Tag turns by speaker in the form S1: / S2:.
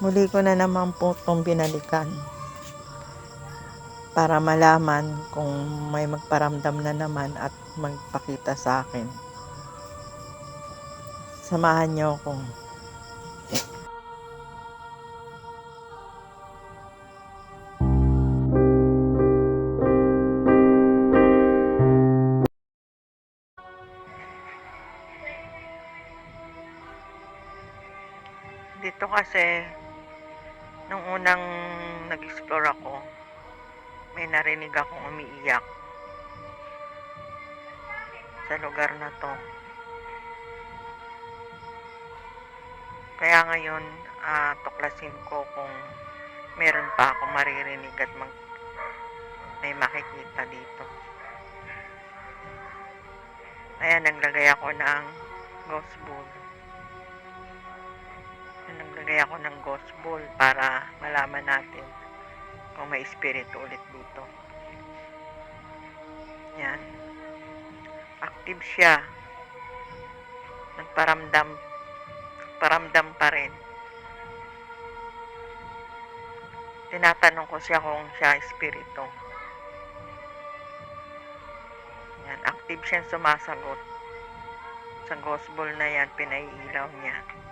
S1: Muli ko na naman po itong binalikan para malaman kung may magparamdam na naman at magpakita sa akin. Samahan niyo ako. Dito kasi, unang nag-explore ako, may narinig akong umiiyak sa lugar na to. Kaya ngayon, ah, tuklasin ko kung meron pa ako maririnig at mag may makikita dito. Ayan, naglagay ako ng ghost ball. Naglagay ako ng ghost ball para malaman natin kung may espiritu ulit dito. Yan. Active siya. Nagparamdam. Paramdam pa rin. Tinatanong ko siya kung siya espiritu. Yan. Active siya sumasagot. Sa ghost ball na yan, pinaiilaw niya.